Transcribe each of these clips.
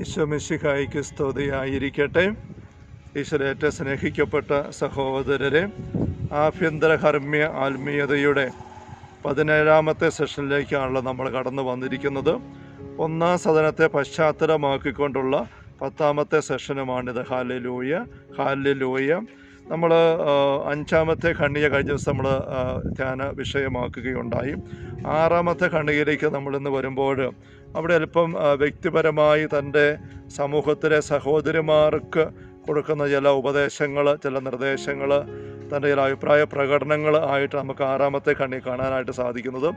ഈശോമിശിഹായിക്ക് സ്തുതിയായിരിക്കട്ടെ. ഈശ്വരേറ്റ സ്നേഹിക്കപ്പെട്ട സഹോദരരെ ആഭ്യന്തര ഹർമ്മ്യ ആത്മീയതയുടെ പതിനേഴാമത്തെ സെഷനിലേക്കാണല്ലോ നമ്മൾ കടന്നു വന്നിരിക്കുന്നത്. ഒന്നാം സദനത്തെ പശ്ചാത്തലമാക്കിക്കൊണ്ടുള്ള പത്താമത്തെ സെഷനുമാണിത്. ഹാലലൂയ ഹാലലൂയ നമ്മൾ അഞ്ചാമത്തെ ഖണ്ഡിക കഴിഞ്ഞ ദിവസം നമ്മൾ ധ്യാന വിഷയമാക്കുകയുണ്ടായി. ആറാമത്തെ ഖണ്ഡികയിലേക്ക് നമ്മളിന്ന് വരുമ്പോൾ അവിടെ അല്പം വ്യക്തിപരമായി തന്റെ സമൂഹത്തിലെ സഹോദരിമാർക്ക് കൊടുക്കുന്ന ചില ഉപദേശങ്ങൾ ചില നിർദ്ദേശങ്ങൾ തന്റെ ചില അഭിപ്രായ പ്രകടനങ്ങൾ ആയിട്ട് നമുക്ക് ആറാമത്തെ കണ്ണി കാണാനായിട്ട് സാധിക്കുന്നത്.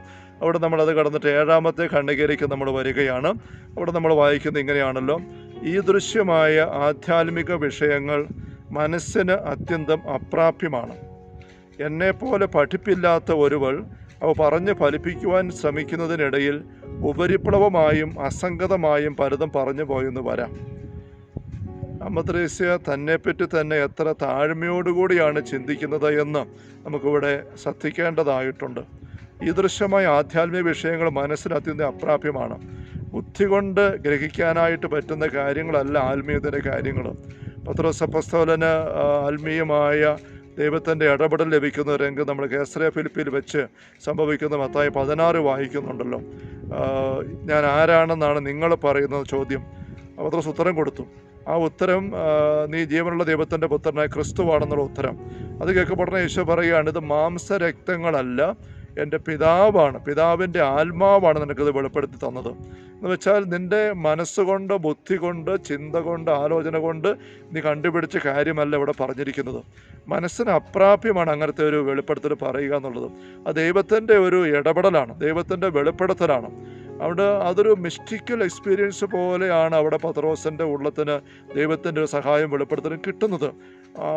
അവിടെ നമ്മളത് കടന്നിട്ട് ഏഴാമത്തെ കണ്ണികയിലേക്ക് നമ്മൾ വരികയാണ്. അവിടെ നമ്മൾ വായിക്കുന്നത് ഇങ്ങനെയാണല്ലോ. ഈ ദൃശ്യമായ ആധ്യാത്മിക വിഷയങ്ങൾ മനസ്സിന് അത്യന്തം അപ്രാപ്യമാണ്. എന്നെപ്പോലെ പഠിപ്പില്ലാത്ത ഒരുവൾ അവ പറഞ്ഞ് ഫലിപ്പിക്കുവാൻ ശ്രമിക്കുന്നതിനിടയിൽ ഉപരിപ്ലവമായും അസംഗതമായും പലതും പറഞ്ഞു പോയെന്ന് വരാം. അമ്മത്രേസ്യ തന്നെപ്പറ്റി തന്നെ എത്ര താഴ്മയോടുകൂടിയാണ് ചിന്തിക്കുന്നത് എന്ന് നമുക്കിവിടെ ശ്രദ്ധിക്കേണ്ടതായിട്ടുണ്ട്. ഈ ദൃശ്യമായ ആധ്യാത്മിക വിഷയങ്ങൾ മനസ്സിന് അത്യന്തം അപ്രാപ്യമാണ്. ബുദ്ധി കൊണ്ട് ഗ്രഹിക്കാനായിട്ട് പറ്റുന്ന കാര്യങ്ങളല്ല ആത്മീയത്തിന്റെ കാര്യങ്ങൾ പത്രോസപ്പസ്തോലന് അപ്പസ്തോലന് ആത്മീയമായ ദൈവത്തിന്റെ ഇടപെടൽ ലഭിക്കുന്ന രംഗം നമ്മൾ കേസറിയ ഫിലിപ്പിൽ വെച്ച് സംഭവിക്കുന്ന. മത്തായി പതിനാറ് വായിക്കുന്നുണ്ടല്ലോ. ഞാൻ ആരാണെന്നാണ് നിങ്ങൾ പറയുന്ന ചോദ്യം. പത്രോസ് ഉത്തരം കൊടുത്തു. ആ ഉത്തരം നീ ജീവനുള്ള ദൈവത്തിന്റെ പുത്രനായ ക്രിസ്തുവാണെന്നുള്ള ഉത്തരം. അത് കേൾക്കപ്പെടുന്ന യേശു പറയുകയാണ് ഇത് മാംസരക്തങ്ങളല്ല എന്റെ പിതാവാണ്. പിതാവിന്റെ ആത്മാവാണ് നിനക്കത് വെളിപ്പെടുത്തി തന്നത്. എന്ന് വെച്ചാൽ നിന്റെ മനസ്സുകൊണ്ട് ബുദ്ധി കൊണ്ട് ചിന്ത കൊണ്ട് ആലോചന കൊണ്ട് നീ കണ്ടുപിടിച്ച കാര്യമല്ല ഇവിടെ പറഞ്ഞിരിക്കുന്നത്. മനസ്സിന് അപ്രാപ്യമാണ് അങ്ങനത്തെ ഒരു വെളിപ്പെടുത്തൽ പറയുക എന്നുള്ളത്. അത് ദൈവത്തിന്റെ ഒരു ഇടപെടലാണ്. ദൈവത്തിന്റെ വെളിപ്പെടുത്തലാണ്. അവിടെ അതൊരു മിസ്റ്റിക്കൽ എക്സ്പീരിയൻസ് പോലെയാണ് അവിടെ പത്രോസിന്റെ ഉള്ളത്തിന് ദൈവത്തിന്റെ ഒരു സഹായം വെളിപ്പെടുത്തലും കിട്ടുന്നത്.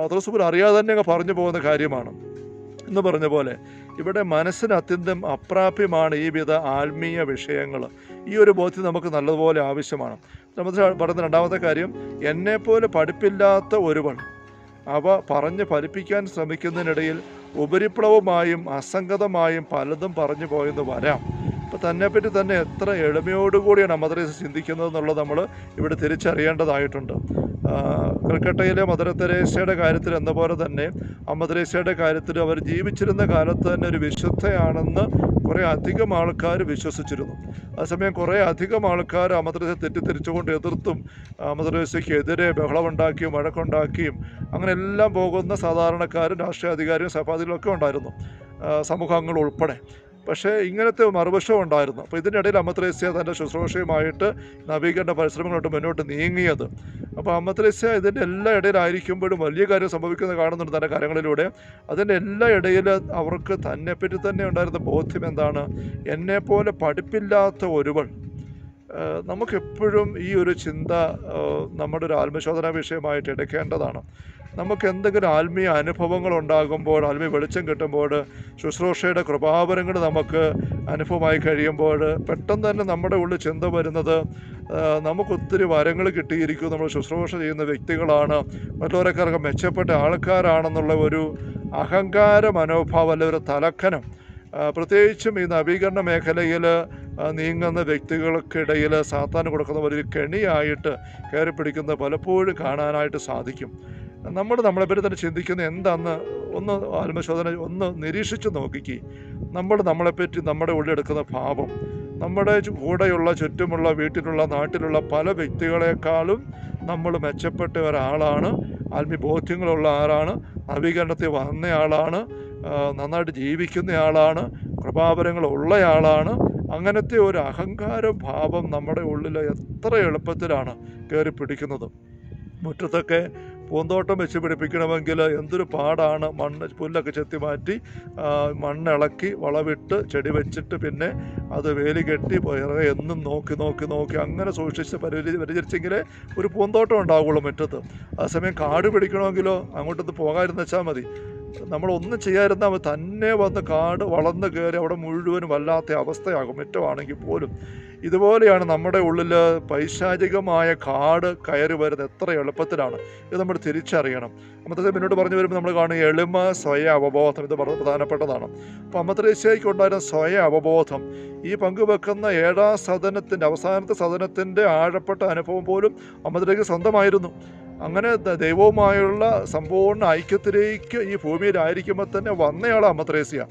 പത്രോസ് പോലും അറിയാതെ തന്നെ അങ്ങ് പറഞ്ഞു പോകുന്ന കാര്യമാണ്. എന്ന് പറഞ്ഞ പോലെ ഇവിടെ മനസ്സിന് അത്യന്തം അപ്രാപ്യമാണ് ഈ വിധ ആത്മീയ വിഷയങ്ങൾ. ഈ ഒരു ബോധ്യം നമുക്ക് നല്ലതുപോലെ ആവശ്യമാണ്. നമ്മൾ പറയുന്ന രണ്ടാമത്തെ കാര്യം എന്നെപ്പോലെ പഠിപ്പില്ലാത്ത ഒരുവൾ അവ പറഞ്ഞ് ഫലിപ്പിക്കാൻ ശ്രമിക്കുന്നതിനിടയിൽ ഉപരിപ്ലവമായും അസംഗതമായും പലതും പറഞ്ഞു പോയെന്ന് വരാം. അപ്പോൾ തന്നെപ്പറ്റി തന്നെ എത്ര എളിമയോടുകൂടിയാണ് മദ്രസ ചിന്തിക്കുന്നത് എന്നുള്ളത് നമ്മൾ ഇവിടെ തിരിച്ചറിയേണ്ടതായിട്ടുണ്ട്. ആ, കൽക്കട്ടയിലെ മദർ തെരേസയുടെ കാര്യത്തിൽ എന്ന പോലെ തന്നെ ആ തെരേസയുടെ കാര്യത്തിൽ അവർ ജീവിച്ചിരുന്ന കാലത്ത് തന്നെ ഒരു വിശുദ്ധയാണെന്ന് കുറേ അധികം ആൾക്കാർ വിശ്വസിച്ചിരുന്നു. അതേസമയം കുറേ അധികം ആൾക്കാർ തെരേസയെ തെറ്റിദ്ധരിച്ചുകൊണ്ട് എതിർത്തും അമ്മ തെരേസയ്ക്കെതിരെ ബഹളമുണ്ടാക്കിയും വഴക്കുണ്ടാക്കിയും അങ്ങനെ എല്ലാം പോകുന്ന സാധാരണക്കാരും രാഷ്ട്രീയ അധികാരിയും സഭാധികളും ഒക്കെ ഉണ്ടായിരുന്നു സമൂഹങ്ങൾ ഉൾപ്പെടെ. പക്ഷേ ഇങ്ങനത്തെ മറുവശം ഉണ്ടായിരുന്നു. അപ്പോൾ ഇതിനിടയിൽ അമ്മത്രേസ്യ തന്റെ ശുശ്രൂഷയുമായിട്ട് നവീകരണ പരിശ്രമങ്ങളോട്ട് മുന്നോട്ട് നീങ്ങിയത്. അപ്പോൾ അമ്മത്രേസ്യ ഇതിന്റെ എല്ലാ ഇടയിലായിരിക്കുമ്പോഴും വലിയ കാര്യം സംഭവിക്കുന്നത് കാണുന്നുണ്ട് തന്റെ കാര്യങ്ങളിലൂടെ. അതിന്റെ എല്ലാ ഇടയിൽ അവർക്ക് തന്നെപ്പറ്റി തന്നെ ഉണ്ടായിരുന്ന ബോധ്യം എന്താണ്? എന്നെപ്പോലെ പഠിപ്പില്ലാത്ത ഒരുവൾ. നമുക്കെപ്പോഴും ഈ ഒരു ചിന്ത നമ്മുടെ ഒരു ആത്മശോധന വിഷയമായിട്ട് എടുക്കേണ്ടതാണ്. നമുക്ക് എന്തെങ്കിലും ആത്മീയ അനുഭവങ്ങൾ ഉണ്ടാകുമ്പോൾ ആത്മീയ വെളിച്ചം കിട്ടുമ്പോൾ ശുശ്രൂഷയുടെ കൃപാവരങ്ങൾ നമുക്ക് അനുഭവമായി കഴിയുമ്പോൾ പെട്ടെന്ന് തന്നെ നമ്മുടെ ഉള്ളിൽ ചിന്ത വരുന്നത് നമുക്കൊത്തിരി വരങ്ങൾ കിട്ടിയിരിക്കും നമ്മൾ ശുശ്രൂഷ ചെയ്യുന്ന വ്യക്തികളാണ്. മറ്റുള്ളവരെക്കാർക്ക് മെച്ചപ്പെട്ട ആൾക്കാരാണെന്നുള്ള ഒരു അഹങ്കാര മനോഭാവം അല്ല ഒരു തലക്കനം. പ്രത്യേകിച്ചും ഈ നവീകരണ മേഖലയിൽ നീങ്ങുന്ന വ്യക്തികൾക്കിടയിൽ സാത്താൻ കൊടുക്കുന്ന ഒരു കെണിയായിട്ട് കയറി പിടിക്കുന്നത് പലപ്പോഴും കാണാനായിട്ട് സാധിക്കും. നമ്മൾ നമ്മളെപ്പറ്റി തന്നെ ചിന്തിക്കുന്ന എന്താന്ന് ഒന്ന് ആത്മശോധന ഒന്ന് നിരീക്ഷിച്ച് നോക്കിക്ക്. നമ്മൾ നമ്മളെപ്പറ്റി നമ്മുടെ ഉള്ളിലെടുക്കുന്ന ഭാവം നമ്മുടെ കൂടെയുള്ള ചുറ്റുമുള്ള വീട്ടിലുള്ള നാട്ടിലുള്ള പല വ്യക്തികളെക്കാളും നമ്മൾ മെച്ചപ്പെട്ട ഒരാളാണ് ആത്മീയ ബോധ്യങ്ങളുള്ള ആളാണ് നവീകരണത്തിൽ വന്നയാളാണ് നന്നായിട്ട് ജീവിക്കുന്നയാളാണ് കൃപാപരങ്ങളുള്ളയാളാണ് അങ്ങനത്തെ ഒരു അഹങ്കാര ഭാവം നമ്മുടെ ഉള്ളിൽ എത്ര എളുപ്പത്തിലാണ് കയറി പിടിക്കുന്നത്. മുറ്റത്തൊക്കെ പൂന്തോട്ടം വെച്ച് പിടിപ്പിക്കണമെങ്കിൽ എന്തൊരു പാടാണ്. മണ്ണ് പുല്ലൊക്കെ ചെത്തി മാറ്റി മണ്ണ് മണ്ണിളക്കി വളവിട്ട് ചെടി വെച്ചിട്ട് പിന്നെ അത് വേലി കെട്ടി പിറകെ എന്നും നോക്കി നോക്കി നോക്കി അങ്ങനെ സൂക്ഷിച്ച് പരിചരി പരിചരിച്ചെങ്കിലേ ഒരു പൂന്തോട്ടം ഉണ്ടാവുള്ളൂ മുറ്റത്ത്. അതേസമയം കാട് പിടിക്കണമെങ്കിലോ അങ്ങോട്ടൊന്ന് പോകാതിരുന്ന് വെച്ചാൽ മതി. നമ്മളൊന്നും ചെയ്യാതിരുന്നാൽ തന്നെ വന്ന് കാട് വളർന്ന് കയറി അവിടെ മുഴുവനും വല്ലാത്ത അവസ്ഥയാകും. മുറ്റമാണെങ്കിൽ പോലും ഇതുപോലെയാണ് നമ്മുടെ ഉള്ളിൽ പൈശാചികമായ കാട് കയറി വരുന്നത് എത്ര എളുപ്പത്തിലാണ് ഇത് നമ്മൾ തിരിച്ചറിയണം. അമ്മത്തെ മുന്നോട്ട് പറഞ്ഞു വരുമ്പോൾ നമ്മൾ കാണുന്ന എളിമ സ്വയ അവബോധം ഇത് വളരെ പ്രധാനപ്പെട്ടതാണ്. അപ്പോൾ അമ്മത്രേശ്യയ്ക്ക് ഉണ്ടായിരുന്ന സ്വയ അവബോധം ഈ പങ്കുവെക്കുന്ന ഏഴാം സദനത്തിന്റെ അവസാനത്തെ സദനത്തിന്റെ ആഴപ്പെട്ട അനുഭവം പോലും അമ്മത്തിലേക്ക് സ്വന്തമായിരുന്നു. അങ്ങനെ ദൈവവുമായുള്ള സമ്പൂർണ ഐക്യത്തിലേക്ക് ഈ ഭൂമിയിലായിരിക്കുമ്പോൾ തന്നെ വന്നയാളാണ് അമ്മത്രേസ്യ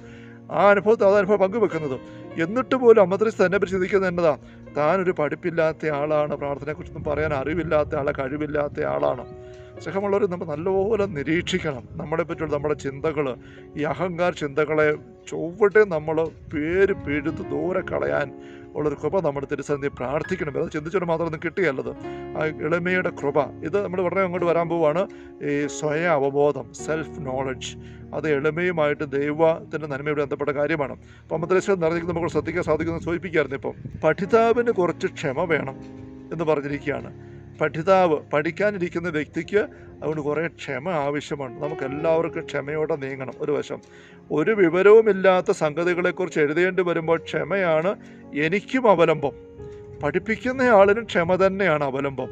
ആ അനുഭവത്തെ അത് അനുഭവം പങ്കുവെക്കുന്നത്. എന്നിട്ട് പോലും അമ്മത്രേസ്യ തന്നെ പറ്റി ചിന്തിക്കുന്നത് എന്നതാ താനൊരു പഠിപ്പില്ലാത്ത ആളാണ്. പ്രാർത്ഥനയെക്കുറിച്ചൊന്നും പറയാൻ അറിവില്ലാത്ത ആളെ കഴിവില്ലാത്ത ആളാണ്. സ്നേഹമുള്ളവർ നമ്മൾ നല്ലപോലെ നിരീക്ഷിക്കണം. നമ്മളെ പറ്റിയുള്ള നമ്മുടെ ചിന്തകൾ ഈ അഹങ്കാര ചിന്തകളെ ചൊവ്വട്ടെ നമ്മൾ പേര് പിഴുത്ത് ദൂരെ കളയാൻ ഉള്ളൊരു കൃപ നമ്മുടെ തിരുസന്ധി പ്രാർത്ഥിക്കണം അത് ചിന്തിച്ചുകൊണ്ട് മാത്രമൊന്നും കിട്ടിയല്ലത്. ആ എളിമയുടെ കൃപ. ഇത് നമ്മൾ ഉടനെ അങ്ങോട്ട് വരാൻ പോവുകയാണ് ഈ സ്വയം അവബോധം സെൽഫ് നോളജ് അത് എളിമയുമായിട്ട് ദൈവത്തിന്റെ നന്മയോട് ബന്ധപ്പെട്ട കാര്യമാണ്. അപ്പം അമ്മദ്രേശ്വരം നിറഞ്ഞിരിക്കുന്ന നമുക്ക് ശ്രദ്ധിക്കാൻ സാധിക്കുന്നത് സൂചിപ്പിക്കുകയായിരുന്നു ഇപ്പം. പഠിതാവിന് കുറച്ച് ക്ഷമ വേണം എന്ന് പറഞ്ഞിരിക്കുകയാണ്. പഠിതാവ് പഠിക്കാനിരിക്കുന്ന വ്യക്തിക്ക് അതുകൊണ്ട് കുറേ ക്ഷമ ആവശ്യമാണ് നമുക്ക് എല്ലാവർക്കും ക്ഷമയോടെ നീങ്ങണം. ഒരു വശം ഒരു വിവരവുമില്ലാത്ത സംഗതികളെക്കുറിച്ച് എഴുതേണ്ടി വരുമ്പോൾ ക്ഷമയാണ് എനിക്കും അവലംബം. പഠിപ്പിക്കുന്ന ആളിനും ക്ഷമ തന്നെയാണ് അവലംബം.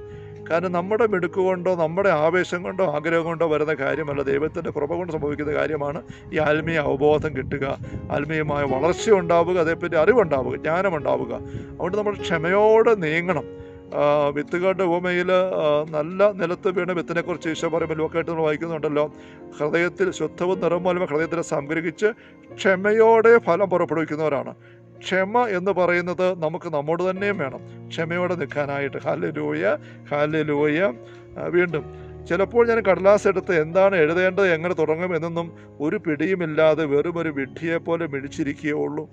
കാരണം നമ്മുടെ മിടുക്ക് കൊണ്ടോ നമ്മുടെ ആവേശം കൊണ്ടോ ആഗ്രഹം കൊണ്ടോ വരുന്ന കാര്യമല്ല. ദൈവത്തിന്റെ കൃപ കൊണ്ട് സംഭവിക്കുന്ന കാര്യമാണ് ഈ ആത്മീയ അവബോധം കിട്ടുക. ആത്മീയമായ വളർച്ച ഉണ്ടാവുക അതേപ്പറ്റി അറിവുണ്ടാവുക ജ്ഞാനമുണ്ടാവുക. അതുകൊണ്ട് നമ്മൾ ക്ഷമയോടെ നീങ്ങണം. വിത്തുകളുടെ ഉപമയിൽ നല്ല നിലത്ത് വീണ വിത്തിനെക്കുറിച്ച് ഈശോ പറയുമ്പോൾ ലോക്കായിട്ട് നമ്മൾ വായിക്കുന്നുണ്ടല്ലോ. ഹൃദയത്തിൽ ശുദ്ധവും നിറമോലും ഹൃദയത്തിൽ സംഗ്രഹിച്ച് ക്ഷമയോടെ ഫലം പുറപ്പെടുവിക്കുന്നവരാണ്. ക്ഷമ എന്ന് പറയുന്നത് നമുക്ക് നമ്മോട് തന്നെയും വേണം. ക്ഷമയോടെ നിൽക്കാനായിട്ട്. ഹാലലൂയ ഹാലലൂയ വീണ്ടും ചിലപ്പോൾ ഞാൻ കടലാസ് എടുത്ത് എന്താണ് എഴുതേണ്ടത് എങ്ങനെ തുടങ്ങും എന്നൊന്നും ഒരു പിടിയുമില്ലാതെ വെറും ഒരു വിഡ്ഢിയെപ്പോലെ മിഴിച്ചിരിക്കുകയുള്ളൂ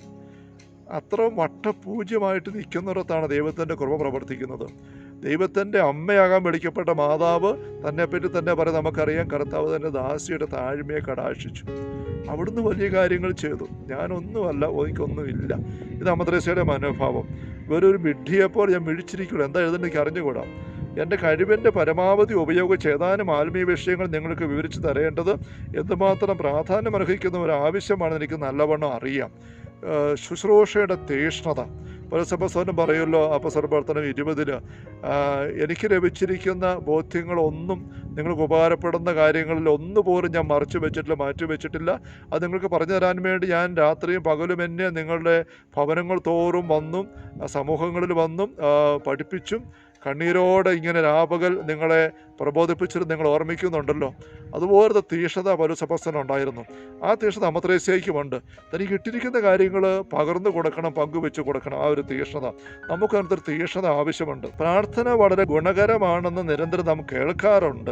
അത്ര വട്ടപൂജ്യമായിട്ട് നിൽക്കുന്നിടത്താണ് ദൈവത്തിന്റെ കൃപ പ്രവർത്തിക്കുന്നത്. ദൈവത്തിന്റെ അമ്മയാകാൻ വിളിക്കപ്പെട്ട മാതാവ് തന്നെപ്പറ്റി തന്നെ പറയും നമുക്കറിയാം കർത്താവ് തന്റെ ദാസിയുടെ താഴ്മയെ കടാക്ഷിച്ചു. അവിടുന്ന് വലിയ കാര്യങ്ങൾ ചെയ്തു. ഞാനൊന്നുമല്ല എനിക്കൊന്നുമില്ല. ഇത് അമദ്രസയുടെ മനോഭാവം. വേറൊരു വിഡ്ഢിയെപ്പോൾ ഞാൻ മിഴിച്ചിരിക്കുള്ളൂ എന്താ എഴുതുന്നത് എനിക്ക് അറിഞ്ഞുകൂടാ? എന്റെ കഴിവിന്റെ പരമാവധി ഉപയോഗിച്ച് ഏതാനും ആത്മീയ വിഷയങ്ങൾ നിങ്ങൾക്ക് വിവരിച്ചു തരേണ്ടത് എന്തുമാത്രം പ്രാധാന്യം അർഹിക്കുന്ന ഒരു ആവശ്യമാണെന്ന് എനിക്ക് നല്ലവണ്ണം അറിയാം. ശുശ്രൂഷയുടെ തീഷ്ണത. പരസഭസോനം പറയുമല്ലോ അപ്പസ്വരപ്രവർത്തനം ഇരുപതിന് എനിക്ക് ലഭിച്ചിരിക്കുന്ന ബോധ്യങ്ങളൊന്നും നിങ്ങൾക്ക് ഉപകാരപ്പെടുന്ന കാര്യങ്ങളിൽ ഒന്നുപോലും ഞാൻ മറച്ചു വെച്ചിട്ടില്ല മാറ്റി വെച്ചിട്ടില്ല. അത് നിങ്ങൾക്ക് പറഞ്ഞു തരാൻ വേണ്ടി ഞാൻ രാത്രിയും പകലും എന്നെ നിങ്ങളുടെ ഭവനങ്ങൾ തോറും വന്നും സമൂഹങ്ങളിൽ വന്നും പഠിപ്പിച്ചും കണ്ണീരോടെ ഇങ്ങനെ രാപകൽ നിങ്ങളെ പ്രബോധിപ്പിച്ചിട്ട് നിങ്ങൾ ഓർമ്മിക്കുന്നുണ്ടല്ലോ. അതുപോലത്തെ തീഷ്ണത പലുസഭസ്ഥനുണ്ടായിരുന്നു ആ തീഷ്ണത അമത്രേസ്യയ്ക്കുമുണ്ട് തനിക്ക് ഇട്ടിരിക്കുന്ന കാര്യങ്ങൾ പകർന്നു കൊടുക്കണം പങ്കുവെച്ച് കൊടുക്കണം. ആ ഒരു തീഷ്ണത നമുക്ക് അങ്ങനത്തെ ഒരു തീഷ്ണത ആവശ്യമുണ്ട്. പ്രാർത്ഥന വളരെ ഗുണകരമാണെന്ന് നിരന്തരം നാം കേൾക്കാറുണ്ട്.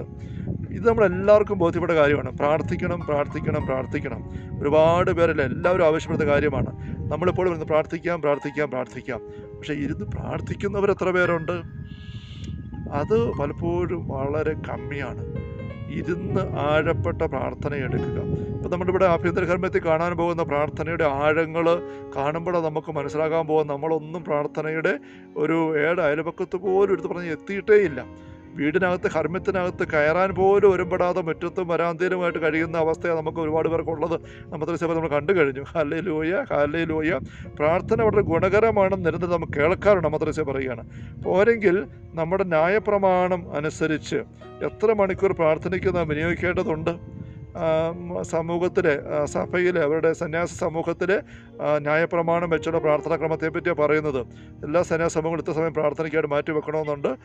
ഇത് നമ്മളെല്ലാവർക്കും ബോധ്യപ്പെട്ട കാര്യമാണ്. പ്രാർത്ഥിക്കണം പ്രാർത്ഥിക്കണം പ്രാർത്ഥിക്കണം. ഒരുപാട് പേരല്ല എല്ലാവരും ആവശ്യപ്പെടുന്ന കാര്യമാണ്. നമ്മളിപ്പോഴും ഇരുന്ന് പ്രാർത്ഥിക്കാം പ്രാർത്ഥിക്കാം പ്രാർത്ഥിക്കാം. പക്ഷേ ഇരുന്ന് പ്രാർത്ഥിക്കുന്നവർ എത്ര പേരുണ്ട്? അത് പലപ്പോഴും വളരെ കമ്മിയാണ്. ഇരുന്ന് ആഴപ്പെട്ട പ്രാർത്ഥന എടുക്കുക. ഇപ്പം നമ്മുടെ ഇവിടെ ആഭ്യന്തര കർമ്മത്തിൽ കാണാൻ പോകുന്ന പ്രാർത്ഥനയുടെ ആഴങ്ങൾ കാണുമ്പോൾ നമുക്ക് മനസ്സിലാക്കാൻ പോകുന്ന നമ്മളൊന്നും പ്രാർത്ഥനയുടെ ഒരു ഏഴ് അയൽപക്കത്ത് പോലും എടുത്ത് പറഞ്ഞ് എത്തിയിട്ടേ ഇല്ല വീടിനകത്ത് ഹർമ്മ്യത്തിനകത്ത് കയറാൻ പോലും ഒരുപെടാതെ മുറ്റത്തും വരാന്തയിലുമായിട്ട് കഴിയുന്ന അവസ്ഥയാണ് നമുക്ക് ഒരുപാട് പേർക്കുള്ളത് നമ്മുടെ സഭ നമ്മൾ കണ്ടു കഴിഞ്ഞു. ഹാലേ ലൂയ ഹാലേ ലൂയ പ്രാർത്ഥന വളരെ ഗുണകരമാണെന്ന് നിരന്തരം നമുക്ക് കേൾക്കാറുണ്ട് മദ്രസ പറയുകയാണ്. പോരെങ്കിൽ നമ്മുടെ ന്യായപ്രമാണം അനുസരിച്ച് എത്ര മണിക്കൂർ പ്രാർത്ഥനയ്ക്ക് നാം വിനിയോഗിക്കേണ്ടതുണ്ട്? സമൂഹത്തിലെ സഭയിൽ അവരുടെ സന്യാസ സമൂഹത്തിൽ ന്യായപ്രമാണം വെച്ചുള്ള പ്രാർത്ഥനാ ക്രമത്തെപ്പറ്റിയാണ് പറയുന്നത്. എല്ലാ സന്യാസ സമൂഹങ്ങളും ഇത്ര സമയം പ്രാർത്ഥനയ്ക്കായിട്ട് മാറ്റി വെക്കണമെന്നുണ്ട്.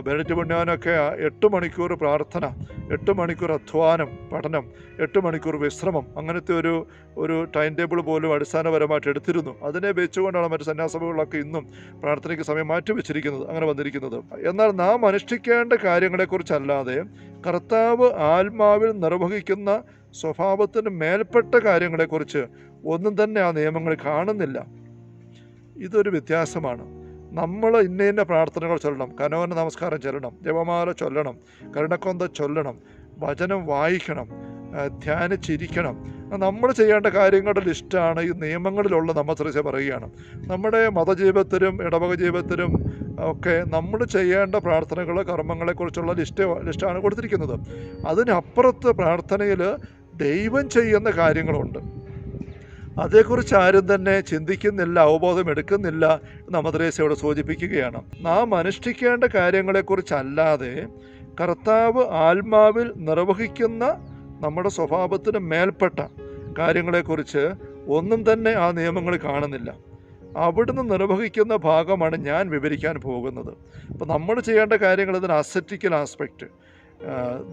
ബെനറ്റ് പുണ്യാനൊക്കെ എട്ട് മണിക്കൂർ പ്രാർത്ഥന എട്ട് മണിക്കൂർ അധ്വാനം പഠനം എട്ട് മണിക്കൂർ വിശ്രമം അങ്ങനത്തെ ഒരു ഒരു ടൈം ടേബിൾ പോലും അടിസ്ഥാനപരമായിട്ട് എടുത്തിരുന്നു. അതിനെ വെച്ചുകൊണ്ടാണ് മറ്റ് സന്യാസഭകളൊക്കെ ഇന്നും പ്രാർത്ഥനയ്ക്ക് സമയം മാറ്റി വെച്ചിരിക്കുന്നത് അങ്ങനെ വന്നിരിക്കുന്നത്. എന്നാൽ നാം അനുഷ്ഠിക്കേണ്ട കാര്യങ്ങളെക്കുറിച്ചല്ലാതെ കർത്താവ് ആത്മാവിൽ നിർവഹിക്കുന്ന സ്വഭാവത്തിന് മേൽപ്പെട്ട കാര്യങ്ങളെക്കുറിച്ച് ഒന്നും തന്നെ ആ നിയമങ്ങൾ കാണുന്നില്ല. ഇതൊരു വ്യത്യാസമാണ്. നമ്മൾ ഇന്ന ഇന്ന പ്രാർത്ഥനകൾ ചൊല്ലണം കനോന നമസ്കാരം ചൊല്ലണം ജപമാല ചൊല്ലണം കരുണക്കൊന്ത ചൊല്ലണം വചനം വായിക്കണം ധ്യാനിച്ചിരിക്കണം. നമ്മൾ ചെയ്യേണ്ട കാര്യങ്ങളുടെ ലിസ്റ്റാണ് ഈ നിയമങ്ങളിലുള്ള നമ്മൾ ശ്രദ്ധിച്ച് പറയുകയാണ്. നമ്മുടെ മതജീവിതത്തിലും ഇടവക ജീവിതത്തിലും ഒക്കെ നമ്മൾ ചെയ്യേണ്ട പ്രാർത്ഥനകൾ കർമ്മങ്ങളെക്കുറിച്ചുള്ള ലിസ്റ്റ് ലിസ്റ്റാണ് കൊടുത്തിരിക്കുന്നത്. അതിനപ്പുറത്ത് പ്രാർത്ഥനയിൽ ദൈവം ചെയ്യുന്ന കാര്യങ്ങളുണ്ട്. അതേക്കുറിച്ച് ആരും തന്നെ ചിന്തിക്കുന്നില്ല അവബോധം എടുക്കുന്നില്ല എന്ന് അമദ്രേസയോട് സൂചിപ്പിക്കുകയാണ്. നാം അനുഷ്ഠിക്കേണ്ട കാര്യങ്ങളെക്കുറിച്ചല്ലാതെ കർത്താവ് ആത്മാവിൽ നിർവഹിക്കുന്ന നമ്മുടെ സ്വഭാവത്തിന് മേൽപ്പെട്ട കാര്യങ്ങളെക്കുറിച്ച് ഒന്നും തന്നെ ആ നിയമങ്ങൾ കാണുന്നില്ല. അവിടുന്ന് നിർവഹിക്കുന്ന ഭാഗമാണ് ഞാൻ വിവരിക്കാൻ പോകുന്നത്. അപ്പോൾ നമ്മൾ ചെയ്യേണ്ട കാര്യങ്ങൾ ഇതിന് അസറ്റിക്കൽ ആസ്പെക്റ്റ്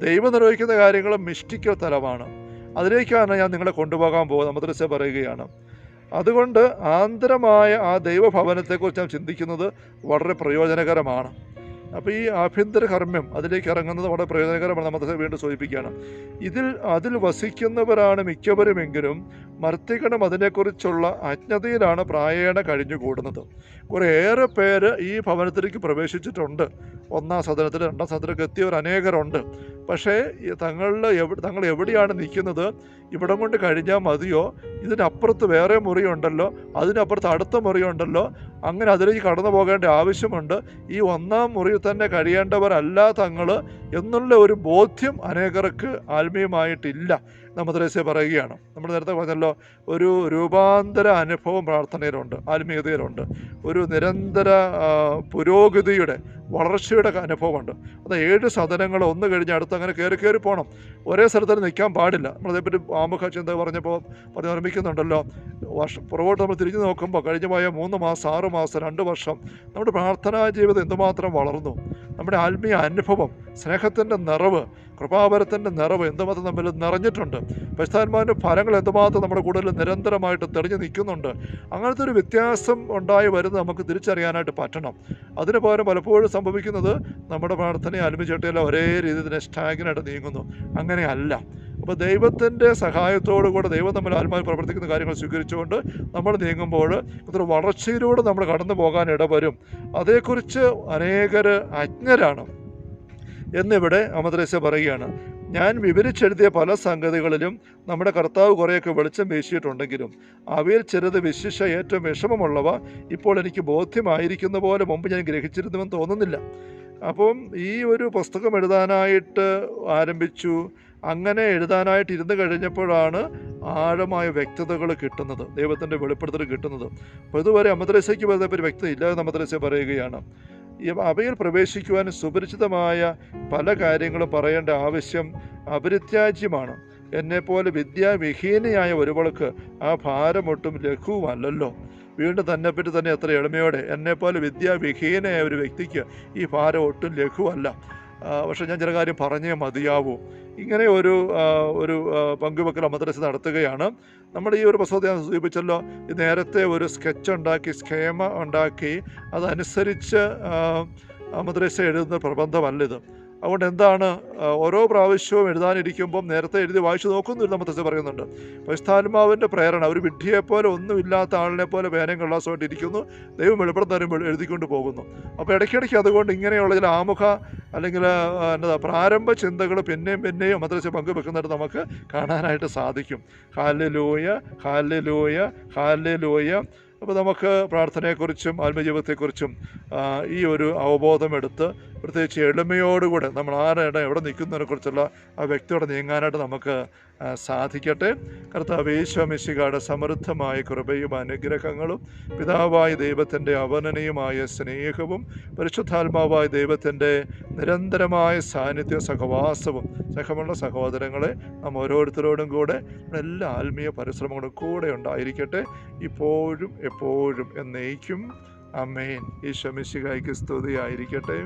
ദൈവം നിർവഹിക്കുന്ന കാര്യങ്ങൾ മിഷ്ടിക്കോ തലമാണ്. അതിലേക്കാണ് ഞാൻ നിങ്ങളെ കൊണ്ടുപോകാൻ പോകുന്നത് മദ്രസ പറയുകയാണ്. അതുകൊണ്ട് ആന്തരമായ ആ ദൈവഭവനത്തെക്കുറിച്ച് ഞാൻ ചിന്തിക്കുന്നത് വളരെ പ്രയോജനകരമാണ്. അപ്പോൾ ഈ ആഭ്യന്തര കർമ്മ്യം അതിലേക്ക് ഇറങ്ങുന്നത് വളരെ പ്രയോജനകരമാണ് നമ്മൾ വീണ്ടും സൂചിപ്പിക്കുകയാണ്. ഇതിൽ അതിൽ വസിക്കുന്നവരാണ് മിക്കവരുമെങ്കിലും മർത്തികണം അതിനെക്കുറിച്ചുള്ള അജ്ഞതയിലാണ് പ്രായേണ കഴിഞ്ഞുകൂടുന്നത്. കുറേയേറെ പേര് ഈ ഭവനത്തിലേക്ക് പ്രവേശിച്ചിട്ടുണ്ട്. ഒന്നാം സദനത്തിൽ രണ്ടാം സദനത്തിലേക്ക് എത്തിയവർ അനേകരുണ്ട്. പക്ഷേ തങ്ങളിൽ എവിടെ തങ്ങൾ എവിടെയാണ് നിൽക്കുന്നത്? ഇവിടം കൊണ്ട് കഴിഞ്ഞാൽ മതിയോ? ഇതിനപ്പുറത്ത് വേറെ മുറിയുണ്ടല്ലോ? അതിനപ്പുറത്ത് അടുത്ത മുറിയുണ്ടല്ലോ? അങ്ങനെ അതിലേക്ക് കടന്നു പോകേണ്ട ആവശ്യമുണ്ട്. ഈ ഒന്നാം മുറിയിൽ തന്നെ കഴിയേണ്ടവരല്ല തങ്ങൾ എന്നുള്ള ഒരു ബോധ്യം അനേകർക്ക് ആത്മീയമായിട്ടില്ല. നമ്മദ്രേസ്യ പറയുകയാണ്. നമ്മൾ നേരത്തെ പറഞ്ഞല്ലോ ഒരു രൂപാന്തര അനുഭവം പ്രാർത്ഥനയിലുണ്ട് ആത്മീയതയിലുണ്ട്. ഒരു നിരന്തര പുരോഗതിയുടെ വളർച്ചയുടെ അനുഭവമുണ്ട്. അത് ഏഴ് സദനങ്ങൾ ഒന്ന് കഴിഞ്ഞ് അടുത്ത് അങ്ങനെ കയറി കയറി പോകണം ഒരേ സ്ഥലത്ത് നിൽക്കാൻ പാടില്ല. നമ്മളതേപ്പറ്റി ആമുഖ ചിന്ത പറഞ്ഞപ്പോൾ പറഞ്ഞ് ഓർമ്മിക്കുന്നുണ്ടല്ലോ വർഷം പുറകോട്ട് നമ്മൾ തിരിഞ്ഞു നോക്കുമ്പോൾ കഴിഞ്ഞു പോയ മൂന്ന് മാസം ആറ് മാസം രണ്ട് വർഷം നമ്മുടെ പ്രാർത്ഥനാ ജീവിതം എന്തുമാത്രം വളർന്നു. നമ്മുടെ ആത്മീയ അനുഭവം സ്നേഹത്തിന്റെ നിറവ് കൃപാപരത്തിന്റെ നിറവ് എന്തുമാത്രം തമ്മിൽ നിറഞ്ഞിട്ടുണ്ട്. പശുതാന്മാരുടെ ഫലങ്ങൾ എന്തുമാത്രം നമ്മുടെ കൂടുതൽ നിരന്തരമായിട്ട് തെളിഞ്ഞു നിൽക്കുന്നുണ്ട്. അങ്ങനത്തെ ഒരു വ്യത്യാസം ഉണ്ടായി വരുന്നത് നമുക്ക് തിരിച്ചറിയാനായിട്ട് പറ്റണം. അതിന് പകരം പലപ്പോഴും സംഭവിക്കുന്നത് നമ്മുടെ പ്രാർത്ഥന ആത്മചേട്ടയെല്ലാം ഒരേ രീതിയിൽ തന്നെ സ്റ്റാഗിനായിട്ട് നീങ്ങുന്നു. അങ്ങനെയല്ല. അപ്പോൾ ദൈവത്തിന്റെ സഹായത്തോടു കൂടെ ദൈവം നമ്മൾ ആത്മാവിൽ പ്രവർത്തിക്കുന്ന കാര്യങ്ങൾ സ്വീകരിച്ചുകൊണ്ട് നമ്മൾ നീങ്ങുമ്പോൾ ഇത്ര വളർച്ചയിലൂടെ നമ്മൾ കടന്നു പോകാൻ ഇടവരും. അതേക്കുറിച്ച് അനേകർ അജ്ഞരാണ്. എന്നിവിടെ അമദ്രേസ പറയുകയാണ്. ഞാൻ വിവരിച്ചെഴുതിയ പല സംഗതികളിലും നമ്മുടെ കർത്താവ് കുറേയൊക്കെ വെളിച്ചം വീശിയിട്ടുണ്ടെങ്കിലും അവയിൽ ചിലത് വിശിഷ ഏറ്റവും വിഷമമുള്ളവ ഇപ്പോൾ എനിക്ക് ബോധ്യമായിരിക്കുന്ന പോലെ മുമ്പ് ഞാൻ ഗ്രഹിച്ചിരുന്നുവെന്ന് തോന്നുന്നില്ല. അപ്പം ഈ ഒരു പുസ്തകം എഴുതാനായിട്ട് ആരംഭിച്ചു. അങ്ങനെ എഴുതാനായിട്ട് ഇരുന്ന് കഴിഞ്ഞപ്പോഴാണ് ആഴമായ വ്യക്തതകൾ കിട്ടുന്നത്. ദൈവത്തിന്റെ വെളിപ്പെടുത്തൽ കിട്ടുന്നത്. അപ്പോൾ ഇതുവരെ അമദ്രസയ്ക്ക് ഒരു വ്യക്തത ഇല്ലാതെ അമദ്രസ പറയുകയാണ്. അവയിൽ പ്രവേശിക്കുവാൻ സുപരിചിതമായ പല കാര്യങ്ങളും പറയേണ്ട ആവശ്യം അപരിത്യാജ്യമാണ്. എന്നെപ്പോലെ വിദ്യാവിഹീനയായ ഒരുവൾക്ക് ആ ഭാരമൊട്ടും ലഘുവല്ലല്ലോ. വീണ്ടും തന്നെപ്പറ്റി തന്നെ എത്ര എളിമയോടെ എന്നെപ്പോലെ വിദ്യാവിഹീനയായ ഒരു വ്യക്തിക്ക് ഈ ഭാരം ഒട്ടും ലഘുവല്ല. പക്ഷേ ഞാൻ ചില കാര്യം പറഞ്ഞേ മതിയാവൂ. ഇങ്ങനെ ഒരു ഒരു പങ്കുവെക്കൽ മദ്രസ നടത്തുകയാണ്. നമ്മുടെ ഈ ഒരു പ്രസവത്തെ ഞാൻ സൂചിപ്പിച്ചല്ലോ നേരത്തെ ഒരു സ്കെച്ച് ഉണ്ടാക്കി സ്കേമ ഉണ്ടാക്കി അതനുസരിച്ച് മദ്രസ എഴുതുന്ന പ്രബന്ധമല്ല ഇത്. അതുകൊണ്ട് എന്താണ് ഓരോ പ്രാവശ്യവും എഴുതാനിരിക്കുമ്പം നേരത്തെ എഴുതി വായിച്ചു നോക്കുന്നില്ല മദ്രസ പറയുന്നുണ്ട്. പരിസ്ഥാത്മാവിന്റെ പ്രേരണ ഒരു വിഡ്ഢിയെപ്പോലെ ഒന്നുമില്ലാത്ത ആളിനെ പോലെ വേനം കള്ളാസമായിട്ട് ഇരിക്കുന്നു ദൈവം വെളിപ്പെടം തരുമ്പോൾ എഴുതിക്കൊണ്ട് പോകുന്നു. അപ്പോൾ ഇടയ്ക്കിടയ്ക്ക് അതുകൊണ്ട് ഇങ്ങനെയുള്ള ചില ആമുഖ അല്ലെങ്കിൽ എന്താ പ്രാരംഭ ചിന്തകൾ പിന്നെയും പിന്നെയും മദ്രസ പങ്കുവെക്കുന്നിടത്ത് നമുക്ക് കാണാനായിട്ട് സാധിക്കും. ഹാലലൂയ ഹാലലൂയ ഹാലലൂയ അപ്പോൾ നമുക്ക് പ്രാർത്ഥനയെക്കുറിച്ചും ആത്മജീവിതത്തെക്കുറിച്ചും ഈ ഒരു അവബോധം എടുത്ത് പ്രത്യേകിച്ച് എളിമയോടുകൂടെ നമ്മൾ ആരുടെ എവിടെ നിൽക്കുന്നതിനെക്കുറിച്ചുള്ള ആ വ്യക്തിയോടെ നീങ്ങാനായിട്ട് നമുക്ക് സാധിക്കട്ടെ. കർത്താവ് ഈശ്വമിശികയുടെ സമൃദ്ധമായ കൃപയും അനുഗ്രഹങ്ങളും പിതാവായ ദൈവത്തിന്റെ അവനനീയമായ സ്നേഹവും പരിശുദ്ധാത്മാവായ ദൈവത്തിന്റെ നിരന്തരമായ സാന്നിധ്യ സഹവാസവും സഹമുള്ള സഹോദരങ്ങളെ നാം ഓരോരുത്തരോടും കൂടെ എല്ലാ ആത്മീയ പരിശ്രമങ്ങളും കൂടെ ഉണ്ടായിരിക്കട്ടെ. ഇപ്പോഴും എപ്പോഴും എന്നേക്കും. അമ്മേൻ ഈശോ മിശിഹായ്ക്ക് സ്തുതിയായിരിക്കട്ടെ.